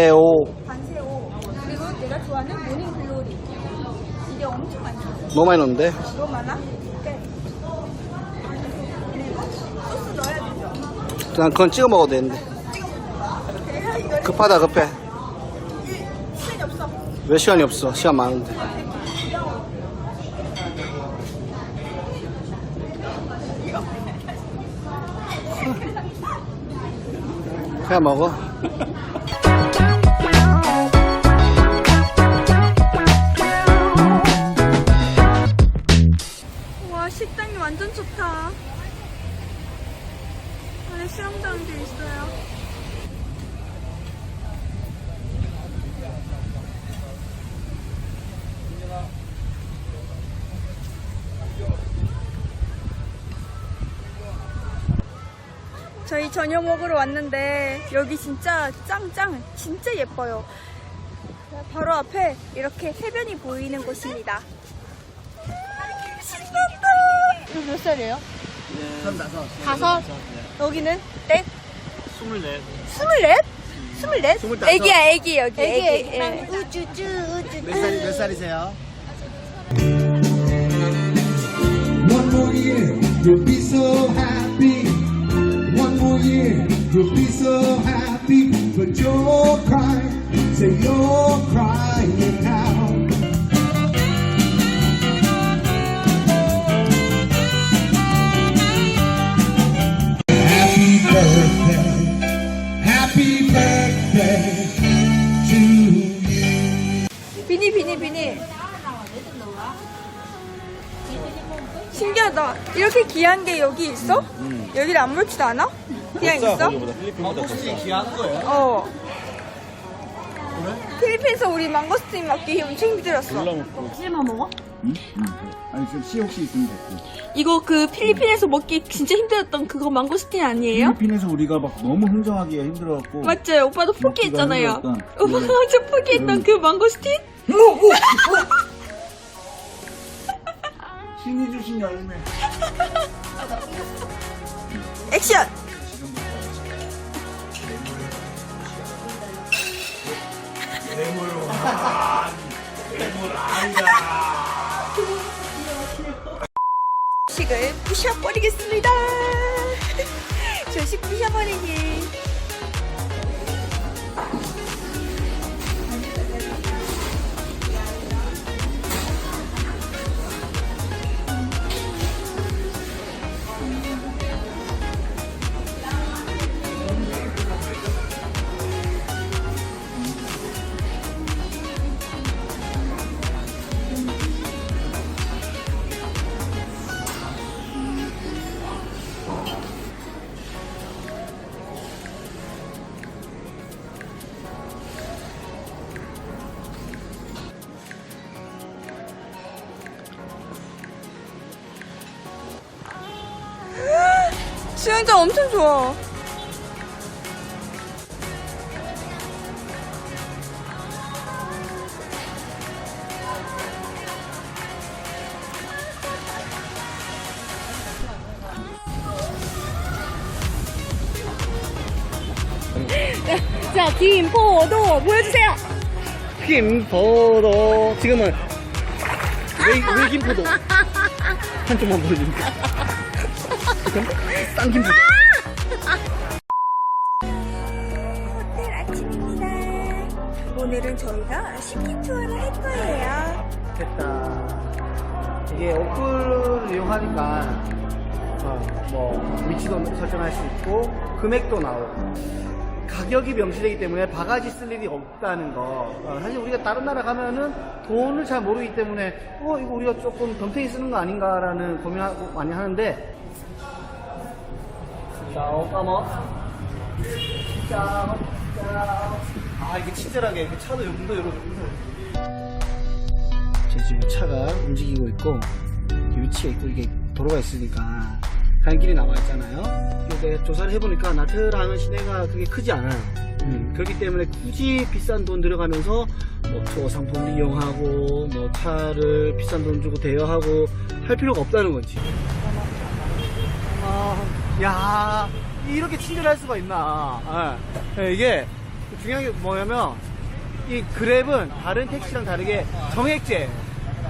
에오. 반세오. 그리고 내가 좋아하는 모닝 글로리. 이게 엄청 많죠 너무 많이 넣는데? 너무 많아? 네 그리고 소스 넣어야 되죠? 그냥 그건 찍어 먹어도 되는데. 이거 급하다 급해. 시간이 없어. 왜 시간이 없어? 시간 많은데. 그냥 먹어 수영장도 있어요. 저희 저녁 먹으러 왔는데 여기 진짜 짱짱 진짜 예뻐요. 바로 앞에 이렇게 해변이 보이는 곳입니다. 신난다! 이거 몇 살이에요? 다섯 여기는 넷? 스물네 스물넷? 스물넷? 스물다섯. 애기야 애기 여기 애기, 애기. 예. 우쭈쭈 우쭈쭈 몇, 살, 몇 살이세요? One more year, you'll be so happy. One more year, you'll be so happy. But you're crying, say you're happy birthday to you. 비니 비니 비니 신기하다 이렇게 귀한 게 여기 있어? 여기를 아무렇지도 않아? 그냥 있어? 망고스틴 귀한 거예요? 어 필리핀에서 우리 망고스틴 먹기 엄청 힘들었어. 아니 지금 씨 혹시 있으면 됐고. 이거 그 필리핀에서 먹기 진짜 힘들었던 그거 망고스틴 아니에요? 필리핀에서 우리가 막 너무 흥정하기가 힘들어갖고. 맞죠? 오빠도 포기했잖아요. 오빠가 완전 포기했던 그 망고스틴? 신이 주신 열매. 액션! 식을 부셔버리겠습니다. 조식 부셔버리기. 수영장 엄청 좋아. 자, 김포도 보여주세요. 김포도 지금은 왜, 왜 김포도 한쪽만 보여줍니 까? 싼 김포도 호텔 아침입니다. 오늘은 저희가 시티 투어를 할 거예요. 됐다 이게 어플을 이용하니까 어, 뭐 위치도 설정할 수 있고 금액도 나오고 가격이 명시되기 때문에 바가지 쓸 일이 없다는 거 어, 사실 우리가 다른 나라 가면은 돈을 잘 모르기 때문에 어 이거 우리가 조금 덤탱이 쓰는 거 아닌가라는 고민하고 많이 하는데 자, 까먹 자, 자. 아 이게 친절하게 이렇게 차도 문도 열어주고 제 지금 차가 움직이고 있고 위치가 있고 이게 도로가 있으니까 가는 길이 나와 있잖아요. 근데 조사를 해보니까 나트랑은 시내가 그게 크지 않아요. 음, 그렇기 때문에 굳이 비싼 돈 들어가면서 뭐 상품을 이용하고 뭐 차를 비싼 돈 주고 대여하고 할 필요가 없다는 거지. 아, 야 이렇게 친절할 수가 있나? 예. 예, 이게 중요한 게 뭐냐면 이 그랩은 다른 택시랑 다르게 정액제예요.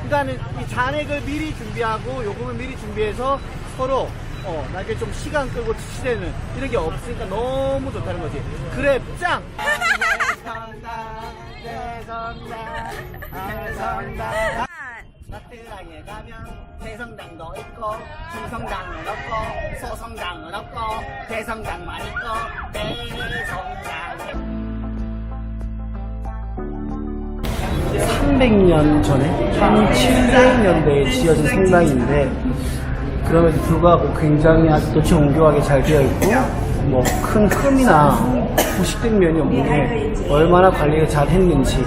그러니까는 이 잔액을 미리 준비하고 요금을 미리 준비해서 서로 어 나중에 좀 시간 끌고 지치되는 이런 게 없으니까 너무 좋다는 거지. 그랩 짱. 나트랑에 가면 대성당도 있고 중성당은 없고 소성당은 없고 대성당만 있고 대성당. 300년 전에 1700년대에 지어진 성당인데 그럼에도 불구하고 굉장히 아직도 정교하게 잘 되어 있고 뭐 큰 흠이나 부식된 면이 없는 게 얼마나 관리를 잘 했는지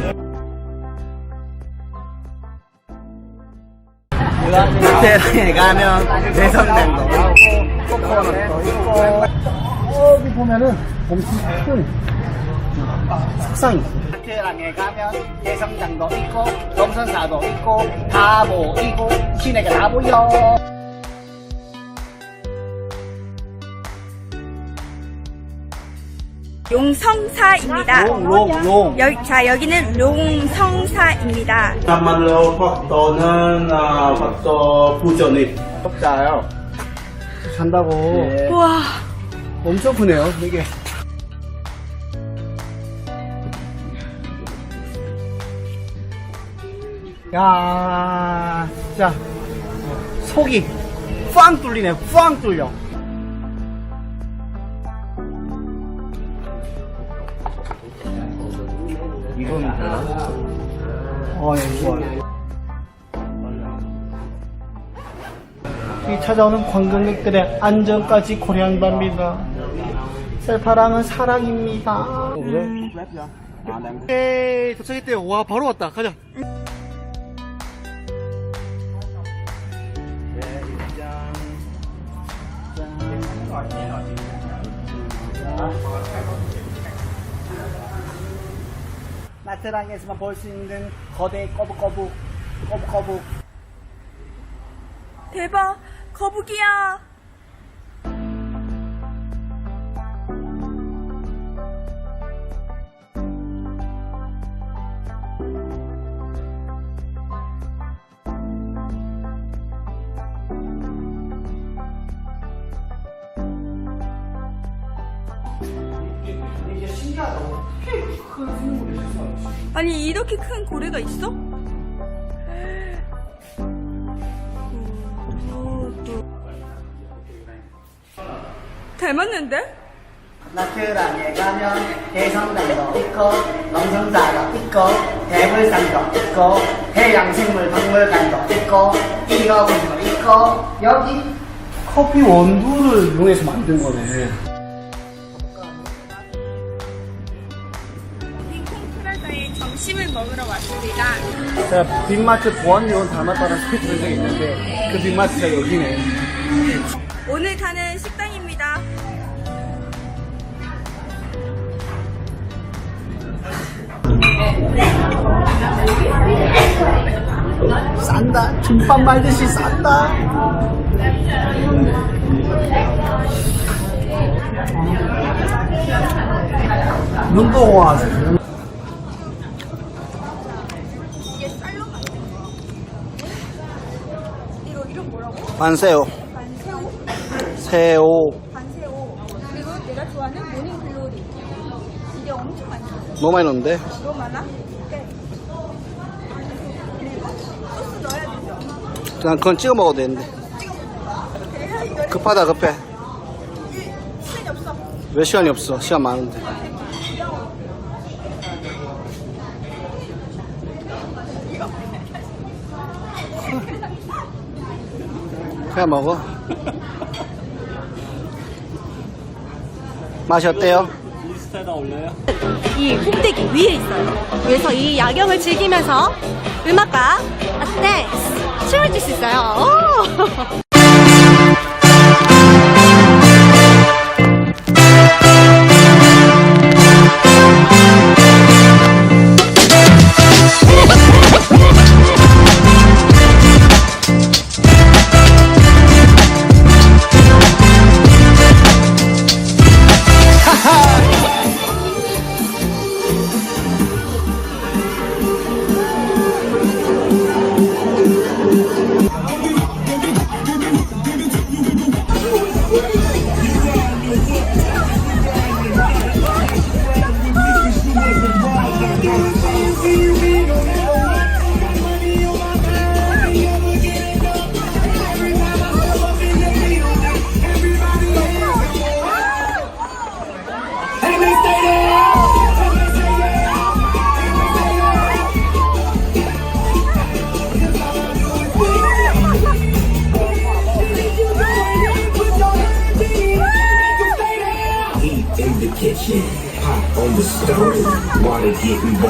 호텔에 가면 코코넛도 있고 여기 보면은 큰 석상이 호텔에 가면 대성당도 있고 dom선사도 있고 다 보이고 시내가 다 보여 용성사입니다. 롱롱롱 여, 자, 여기는 롱성사입니다. 참말로 faktor는 아, faktor 부전입. 적자요 산다고 우와. 엄청 크네요 이게 야 진짜 속이 꽝 뚫리네 꽝 뚫려 이거는 어, 예, 좋아요. 이 찾아오는 관광객들의 안전까지 고려한답니다. 셀파랑은 사랑입니다. 에이, 도착했대요. 와, 바로 왔다. 가자. 나트랑에서만 볼 수 있는 거대 거북거북, 거북거북. 대박. 거북이야. 아니, 이렇게 큰 고래가 있어? 닮았는데? 나트랑에 가면 대성당도 있고 농성사도 있고 대불산도 있고 해양생물 박물관도 있고 이거군도 있고 여기 커피 원두를 이용해서 만든 거네 왔습니다. 제가 빅마트 보안요원 닮았다는 소리 들은 적이 있는데 그 빅마트가 여기네. 오늘 가는 식당입니다. 싼다. 김밥 말듯이 싼다. 눈도 와 이게 쌀로 만든 이름 뭐라고? 반새우 반새우? 새우 반새우. 그리고 내가 좋아하는 모닝 글로리. 이게 엄청 많이 들어. 너무 많이 넣는데 너무 많아? 네. 그리고 소스 넣어야 되죠. 그냥 그건 찍어 먹어도 되는데 그래서 이거를 급하다 급해 이 시간이 없어. 몇 시간이 없어 시간 많은데 그냥 먹어 맛이 어때요? 이 꼭대기 위에 있어요. 그래서 이 야경을 즐기면서 음악과 댄스, 춤을 출수 있어요. 오! getting